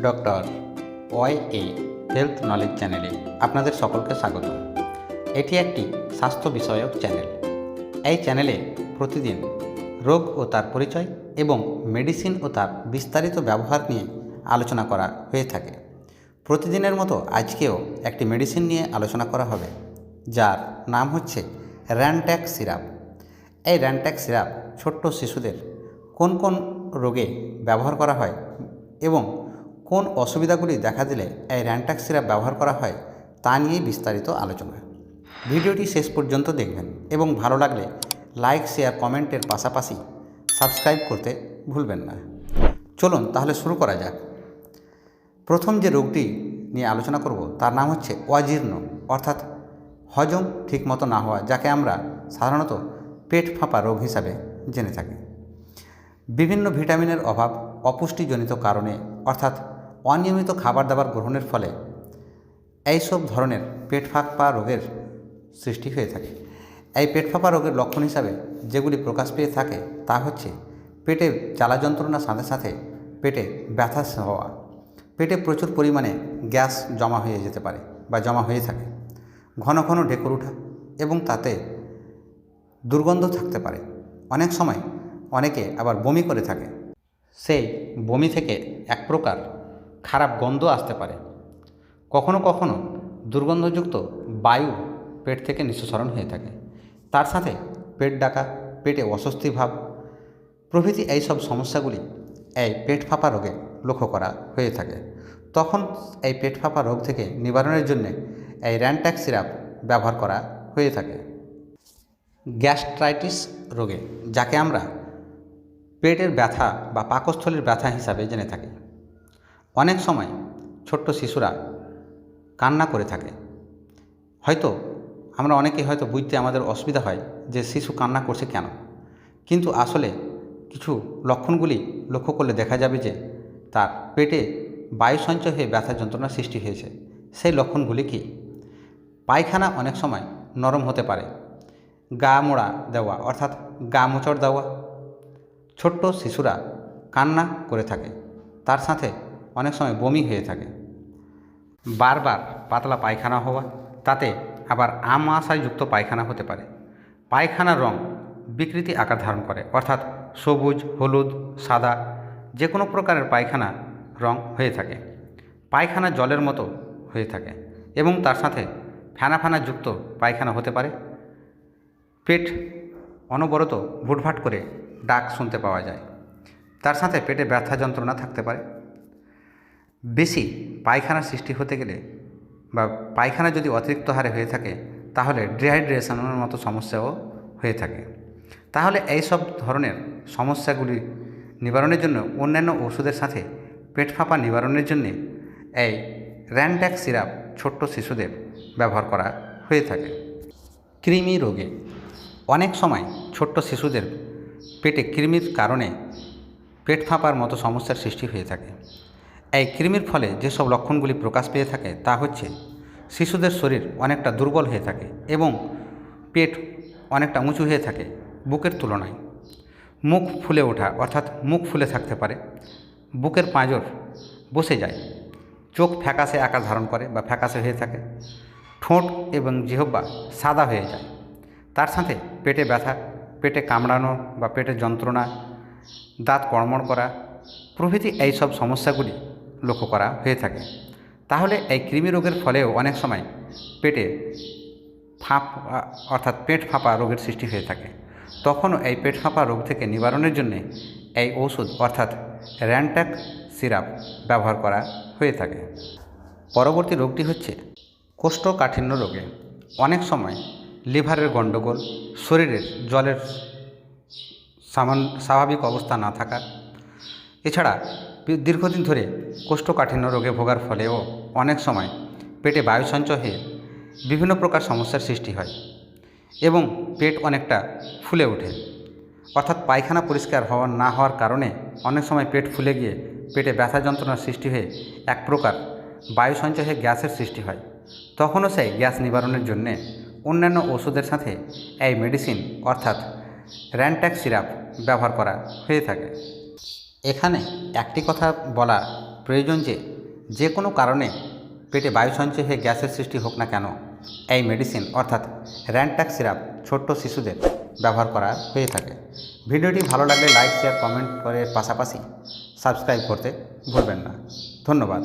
Doctor Y A health knowledge চ্যানেলে আপনাদের সকলকে স্বাগত। এটি একটি স্বাস্থ্য বিষয়ক চ্যানেল। এই চ্যানেলে প্রতিদিন রোগ ও তার পরিচয় এবং মেডিসিন ও তার বিস্তারিত ব্যবহার নিয়ে আলোচনা করা হয়ে থাকে। প্রতিদিনের মতো আজকেও একটি মেডিসিন নিয়ে আলোচনা করা হবে, যার নাম হচ্ছে র্যানট্যাক সিরাপ। এই র্যানট্যাক সিরাপ ছোট্ট শিশুদের কোন কোন রোগে ব্যবহার করা হয় এবং কোন অসুবিধাগুলি দেখা দিলে এই র্যানট্যাক সিরাপ ব্যবহার করা হয় তা নিয়েই বিস্তারিত আলোচনা। ভিডিওটি শেষ পর্যন্ত দেখবেন এবং ভালো লাগলে লাইক, শেয়ার, কমেন্টের পাশাপাশি সাবস্ক্রাইব করতে ভুলবেন না। চলুন তাহলে শুরু করা যাক। প্রথম যে রোগটি নিয়ে আলোচনা করব তার নাম হচ্ছে অজীর্ণ, অর্থাৎ হজম ঠিকমতো না হওয়া, যাকে আমরা সাধারণত পেট ফাঁপা রোগ হিসাবে জেনে থাকি। বিভিন্ন ভিটামিনের অভাব, অপুষ্টিজনিত কারণে, অর্থাৎ অনিয়মিত খাবার দাবার গ্রহণের ফলে এইসব ধরনের পেট ফাঁপা রোগের সৃষ্টি হয়ে থাকে। এই পেট ফাঁপা রোগের লক্ষণ হিসাবে যেগুলি প্রকাশ পেয়ে থাকে তা হচ্ছে পেটে জ্বালা যন্ত্রণার সাথে সাথে পেটে ব্যথা হওয়া। পেটে প্রচুর পরিমাণে গ্যাস জমা হয়ে যেতে পারে বা জমা হয়ে থাকে। ঘন ঘন ঢেকুর ওঠা এবং তাতে দুর্গন্ধ থাকতে পারে। অনেক সময় অনেকে আবার বমি করে থাকে। সেই বমি থেকে এক প্রকার খারাপ গন্ধ আসতে পারে। কখনো কখনো দুর্গন্ধযুক্ত বায়ু পেট থেকে নিঃসরণ হয়ে থাকে। তার সাথে পেট ডাকা, পেটে অস্বস্তি ভাব, প্রভৃতি এইসব সমস্যাগুলি এই পেট ফাঁপা রোগে লক্ষ্য করা হয়ে থাকে। তখন এই পেট ফাঁপা রোগ থেকে নিবারণের জন্য এই র্যানট্যাক সিরাপ ব্যবহার করা হয়ে থাকে। গ্যাস্ট্রাইটিস রোগে, যাকে আমরা পেটের ব্যথা বা পাকস্থলীর ব্যথা হিসাবে জেনে থাকি। অনেক সময় ছোট্ট শিশুরা কান্না করে থাকে। হয়তো আমরা অনেকে হয়তো বুঝতে আমাদের অসুবিধা হয় যে শিশু কান্না করছে কেন। কিন্তু আসলে কিছু লক্ষণগুলি লক্ষ্য করলে দেখা যাবে যে তার পেটে বায়ু সঞ্চয় হয়ে ব্যথা যন্ত্রণা সৃষ্টি হয়েছে। সেই লক্ষণগুলি কি? পায়খানা অনেক সময় নরম হতে পারে। গা মোড়া দেওয়া অর্থাৎ গা মোচড় দেওয়া। ছোট্ট শিশুরা কান্না করে থাকে। তার সাথে অনেক সময় বমি হয়ে থাকে। বারবার পাতলা পায়খানা হওয়া, তাতে আবার আমাশাযুক্ত পায়খানা হতে পারে। পায়খানার রং বিকৃতি আকার ধারণ করে, অর্থাৎ সবুজ, হলুদ, সাদা যে কোনো প্রকারের পায়খানা রং হয়ে থাকে। পায়খানা জলের মতো হয়ে থাকে এবং তার সাথে ফেনা যুক্ত পায়খানা হতে পারে। পেট অনবরত ভুটভাট করে ডাক শুনতে পাওয়া যায়। তার সাথে পেটে ব্যথা যন্ত্রণা থাকতে পারে। বেশি পায়খানা সৃষ্টি হতে গেলে বা পায়খানা যদি অতিরিক্ত হারে হয়ে থাকে, তাহলে ডিহাইড্রেশনের মতো সমস্যাও হয়ে থাকে। তাহলে এই সব ধরনের সমস্যাগুলি নিবারণের জন্য অন্যান্য ওষুধের সাথে পেট ফাঁপা নিবারণের জন্যে এই র্যানট্যাক সিরাপ ছোট্ট শিশুদের ব্যবহার করা হয়ে থাকে। কৃমি রোগে অনেক সময় ছোট্ট শিশুদের পেটে কৃমির কারণে পেট ফাঁপার মতো সমস্যার সৃষ্টি হয়ে থাকে। এই কৃমির ফলে যেসব লক্ষণগুলি প্রকাশ পেয়ে থাকে তা হচ্ছে শিশুদের শরীর অনেকটা দুর্বল হয়ে থাকে এবং পেট অনেকটা উঁচু হয়ে থাকে বুকের তুলনায়। মুখ ফুলে ওঠা অর্থাৎ মুখ ফুলে থাকতে পারে, বুকের পাঁজর বসে যায়, চোখ ফ্যাকাশে আকার ধারণ করে বা ফ্যাকাশে হয়ে থাকে, ঠোঁট এবং জিহ্বা সাদা হয়ে যায়। তার সাথে পেটে ব্যথা, পেটে কামড়ানো বা পেটে যন্ত্রণা, দাঁত কড়মড় করা প্রভৃতি এইসব সমস্যাগুলি লক্ষ্য করা হয়ে থাকে। তাহলে এই কৃমি রোগের ফলেও অনেক সময় পেটে ফাঁপ, অর্থাৎ পেট ফাঁপা রোগের সৃষ্টি হয়ে থাকে। তখনও এই পেট ফাঁপা রোগ থেকে নিবারণের জন্যে এই ওষুধ অর্থাৎ র্যানট্যাক সিরাপ ব্যবহার করা হয়ে থাকে। পরবর্তী রোগটি হচ্ছে কোষ্ঠকাঠিন্য রোগে। অনেক সময় লিভারের গণ্ডগোল, শরীরের জলের সামান্য স্বাভাবিক অবস্থা না থাকা। এছাড়া দীর্ঘদিন ধরে কোষ্ঠকাঠিন্য রোগে ভোগার ফলেও অনেক সময় পেটে বায়ু সঞ্চয় হয়ে বিভিন্ন প্রকার সমস্যার সৃষ্টি হয় এবং পেট অনেকটা ফুলে ওঠে। অর্থাৎ পায়খানা পরিষ্কার হওয়া না হওয়ার কারণে অনেক সময় পেট ফুলে গিয়ে পেটে ব্যথা যন্ত্রণার সৃষ্টি হয়ে এক প্রকার বায়ু সঞ্চয় হয়ে গ্যাসের সৃষ্টি হয়। তখনও সেই গ্যাস নিবারণের জন্যে অন্যান্য ওষুধের সাথে এই মেডিসিন অর্থাৎ র্যানট্যাক সিরাপ ব্যবহার করা হয়ে থাকে। এখানে একটি কথা বলা প্রয়োজন যে যে কোনো কারণে পেটে বায়ু সঞ্চয় হয়ে গ্যাসের সৃষ্টি হোক না কেন, এই মেডিসিন অর্থাৎ র্যান্টাক সিরাপ ছোট্ট শিশুদের ব্যবহার করা হয়ে থাকে। ভিডিওটি ভালো লাগলে লাইক, শেয়ার, কমেন্ট করে পাশাপাশি সাবস্ক্রাইব করতে ভুলবেন না। ধন্যবাদ।